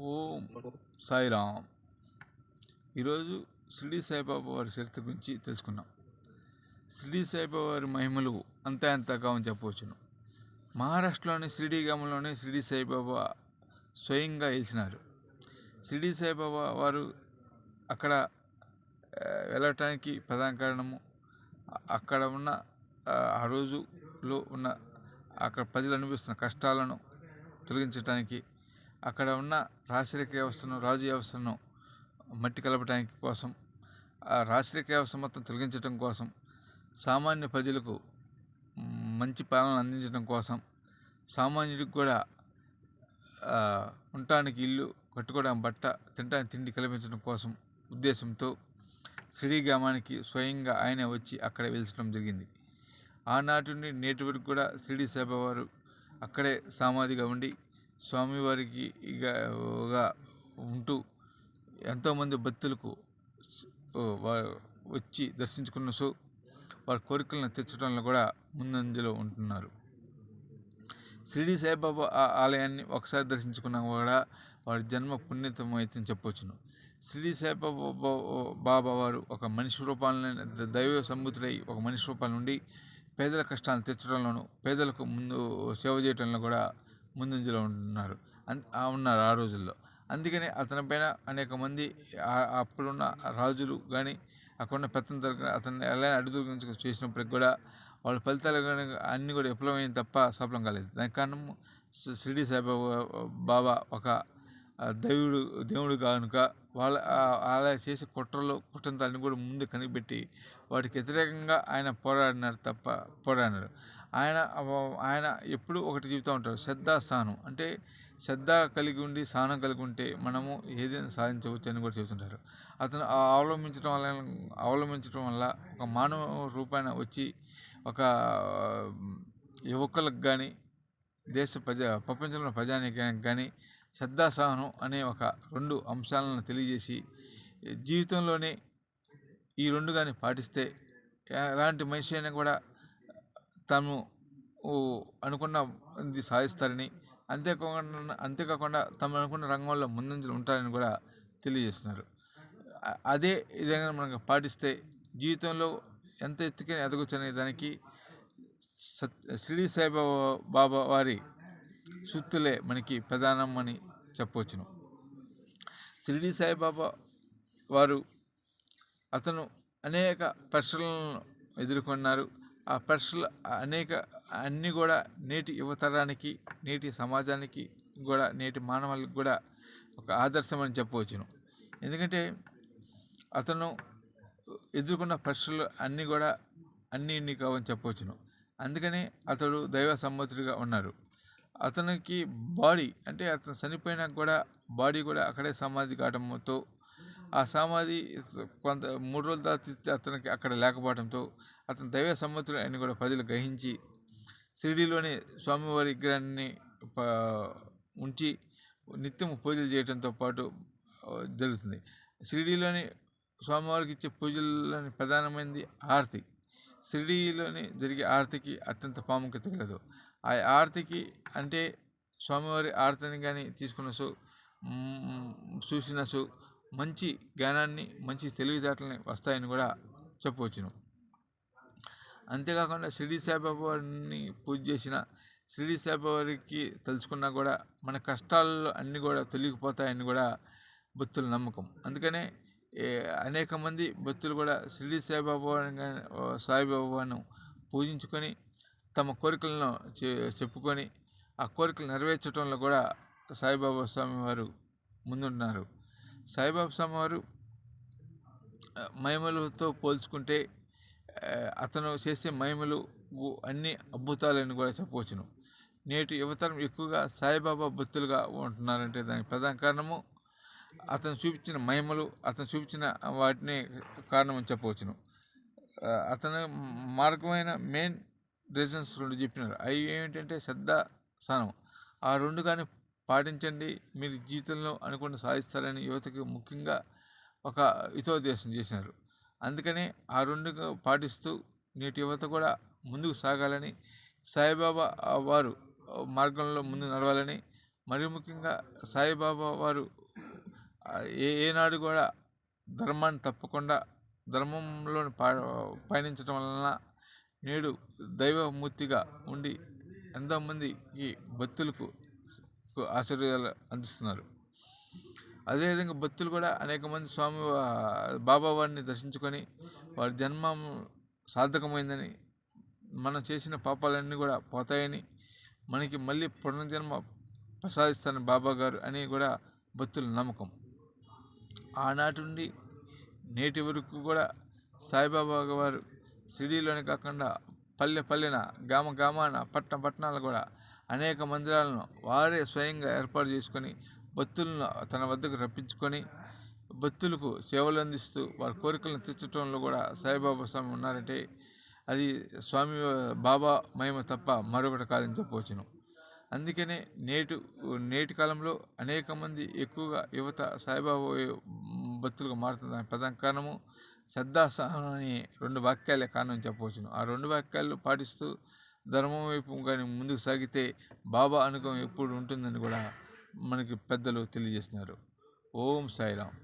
ఓం సాయిరామ్. ఈరోజు షిరిడి సాయిబాబా వారి చరిత్ర గురించి తెలుసుకున్నాం షిరిడి సాయిబాబా వారి మహిమలు అంతా ఎంతగా అని చెప్పవచ్చును. మహారాష్ట్రలోని షిరిడి గ్రామంలోనే షిరిడి సాయిబాబా స్వయంగా వెలిసినారు షిరిడి సాయిబాబా వారు అక్కడ వెళ్ళటానికి ప్రధాన కారణము అక్కడ ఉన్న ఆ, రోజులో ఉన్న అక్కడ ప్రజలు అనిపిస్తున్న కష్టాలను తొలగించడానికి అక్కడ ఉన్న రాచరిక వ్యవస్థను రాజు వ్యవస్థను మట్టి కలపడానికి కోసం ఆ రాచరిక వ్యవస్థ మొత్తం తొలగించడం కోసం సామాన్య ప్రజలకు మంచి పాలన అందించడం కోసం సామాన్యుడికి కూడా ఉండటానికి ఇల్లు కట్టుకోవడానికి బట్ట తినడానికి తిండి కల్పించడం కోసం ఉద్దేశంతో శ్రీ గ్రామానికి స్వయంగా ఆయన వచ్చి అక్కడ వెలిచడం జరిగింది. ఆనాటి నుండి నేటి వరకు కూడా షిరిడి సాయిబాబా వారు అక్కడే సామాధిగా ఉండి స్వామివారికి ఇకగా ఉంటూ ఎంతోమంది భక్తులకు వచ్చి దర్శించుకున్న సో వారి కోరికలను తెచ్చడంలో కూడా ముందంజలో ఉంటున్నారు. షిరిడి సాయిబాబా ఆ- ఆలయాన్ని ఒకసారి దర్శించుకున్నా కూడా వారి జన్మ పుణ్యతం అయితే చెప్పవచ్చును షిరిడి సాయిబాబా బాబా వారు ఒక మనిషి రూపాలను దైవ సంబుతుడై ఒక మనిషి రూపాల నుండి పేదల కష్టాలను తెచ్చడంలోనూ పేదలకు ముందు సేవ చేయడంలో కూడా ముందంజలో ఉంటున్నారు ఉన్నారు ఆ రోజుల్లో. అందుకనే అతని పైన అనేక మంది అప్పుడున్న రాజులు కానీ అక్కడున్న పెత్తంతలు అతన్ని ఎలా అడుగు చేసినప్పటికి కూడా వాళ్ళ ఫలితాలు కానీ అన్నీ కూడా విఫలమైంది తప్ప సఫలం కాలేదు. దానికి కారణం షిరిడి సాయిబాబా బాబా ఒక దేవుడు దేవుడు కనుక వాళ్ళ అలా చేసే కుట్రలు కుట్రంతాన్ని కూడా ముందు కనిపెట్టి వాటికి వ్యతిరేకంగా ఆయన పోరాడినారు తప్ప పోరాడినారు. ఆయన ఆయన ఎప్పుడు ఒకటి చెబుతూ ఉంటారు శ్రద్ధ స్థానం అంటే శ్రద్ధ కలిగి ఉండి స్థానం కలిగి ఉంటే మనము ఏదైనా సాధించవచ్చు అని కూడా చెబుతుంటారు. అతను ఆ అవలంబించడం వల్ల అవలంబించడం వల్ల ఒక మానవ రూపాయన వచ్చి ఒక యువకులకు కానీ దేశ ప్రజా ప్రపంచంలో ప్రజానీకానికి కానీ శ్రద్ధాసహనం అనే ఒక రెండు అంశాలను తెలియజేసి జీవితంలోనే ఈ రెండు కానీ పాటిస్తే ఎలాంటి మనిషి అయినా కూడా తాను అనుకున్న ఇది సాధిస్తారని అంతేకాకుండా అంతేకాకుండా తమ అనుకున్న రంగంలో ముందంజలు ఉంటారని కూడా తెలియజేస్తున్నారు. అదే విధంగా మనకు పాటిస్తే జీవితంలో ఎంత ఎత్తుకైనా ఎదగొచ్చనే దానికి సత్ షిరిడి సాయిబాబా బాబా వారి సుత్తులే మనకి ప్రధానం అని చెప్పవచ్చును. షిరిడి సాయిబాబా వారు అతను అనేక ప్రశ్నలను ఎదుర్కొన్నారు. ఆ ప్రశ్నలు అనేక అన్నీ కూడా నేటి యువతరానికి నేటి సమాజానికి కూడా నేటి మానవాళికి కూడా ఒక ఆదర్శం అని చెప్పవచ్చును. ఎందుకంటే అతను ఎదుర్కొన్న ప్రశ్నలు అన్నీ కూడా అన్నీ ఇన్ని కావని చెప్పవచ్చును. అందుకనే అతడు దైవ సమ్మతుడిగా ఉన్నారు. అతనికి బాడీ అంటే అతను చనిపోయినా కూడా బాడీ కూడా అక్కడే సమాధి కావడంతో ఆ సమాధి కొంత మూడు రోజుల తర్వాత అతనికి అక్కడ లేకపోవడంతో అతను దైవ సమ్మతులు అని కూడా ప్రజలు గ్రహించి షిరిడీలోని స్వామివారి విగ్రహాన్ని ప- ఉంచి నిత్యం పూజలు చేయడంతో పాటు జరుగుతుంది. షిరిడీలోని స్వామివారికి ఇచ్చే పూజల్లోని ప్రధానమైనది ఆరతి. షిరిడీలోని జరిగే ఆరతికి అత్యంత ప్రాముఖ్యత కలదు ఆ ఆరతికి అంటే స్వామివారి ఆరతిని కానీ తీసుకున్న సో చూసిన సో మంచి జ్ఞానాన్ని మంచి తెలివితేటలని వస్తాయని కూడా చెప్పవచ్చును. అంతేకాకుండా షిరిడి సాయిబాబా వారిని పూజ చేసిన షిరిడి సాయిబాబా వారికి తలుచుకున్నా కూడా మన కష్టాల్లో అన్నీ కూడా తొలగిపోతాయని కూడా భక్తుల నమ్మకం. అందుకనే అనేక మంది భక్తులు కూడా షిరిడి సాయిబాబా వారిని సాయిబాబాను పూజించుకొని తమ కోరికలను చెప్పుకొని ఆ కోరికలు నెరవేర్చడంలో కూడా సాయిబాబా స్వామి వారు ముందుంటున్నారు సాయిబాబా స్వామి వారు మహిమలతో పోల్చుకుంటే అతను చేసే మహిమలు అన్ని అద్భుతాలని కూడా చెప్పవచ్చును. నేటి యువతరం ఎక్కువగా సాయిబాబా భక్తులుగా ఉంటున్నారంటే దానికి ప్రధాన కారణము అతను చూపించిన మహిమలు అతను చూపించిన వాటిని కారణం అని చెప్పవచ్చును అతను మార్గమైన మెయిన్ రీజన్స్ రెండు చెప్పినారు. అవి ఏమిటంటే శ్రద్ధ స్థానం ఆ రెండు కానీ పాటించండి. మీరు జీవితంలో అనుకున్న సాధిస్తారని యువతకు ముఖ్యంగా ఒక హితోదేశం చేసినారు అందుకనే ఆ రెండు పాటిస్తూ నేటి యువత కూడా ముందుకు సాగాలని సాయిబాబా వారు మార్గంలో ముందు నడవాలని మరి ముఖ్యంగా సాయిబాబా వారు ఏ ఏనాడు కూడా ధర్మాన్ని తప్పకుండా ధర్మంలో పా పయనించడం వలన నేడు దైవమూర్తిగా ఉండి ఎంతోమందికి భక్తులకు ఆశీర్వాదాలు అందిస్తున్నారు. అదేవిధంగా భక్తులు కూడా అనేక మంది స్వామి బాబావారిని దర్శించుకొని వారి జన్మం సార్థకమైందని మనం చేసిన పాపాలన్నీ కూడా పోతాయని మనకి మళ్ళీ పునర్జన్మ ప్రసాదిస్తారని బాబా గారు అని కూడా భక్తుల నమ్మకం. ఆనాటి నుండి నేటి వరకు కూడా సాయిబాబా వారు సిడీలోనే కాకుండా పల్లె పల్లెన గ్రామ గ్రామాన పట్టణ పట్టణాలు కూడా అనేక మందిరాలను వారే స్వయంగా ఏర్పాటు చేసుకొని భక్తులను తన వద్దకు రప్పించుకొని భక్తులకు సేవలు అందిస్తూ వారి కోరికలను తీర్చడంలో కూడా సాయిబాబా స్వామి ఉన్నారంటే అది స్వామి బాబా మహిమ తప్ప మరొకటి కాదని చెప్పవచ్చును. అందుకనే నేటు నేటి కాలంలో అనేక మంది ఎక్కువగా యువత సాయిబాబా భక్తులుగా మారుతున్న ప్రధాన కారణము శ్రద్ధా అనే రెండు వాక్యాలే కారణం చెప్పవచ్చును. ఆ రెండు వాక్యాలు పాటిస్తూ ధర్మం వైపు కానీ ముందుకు సాగితే బాబా అనుభవం ఎప్పుడు ఉంటుందని కూడా మనకి పెద్దలు తెలియజేస్తున్నారు. ఓం సాయిరామ్.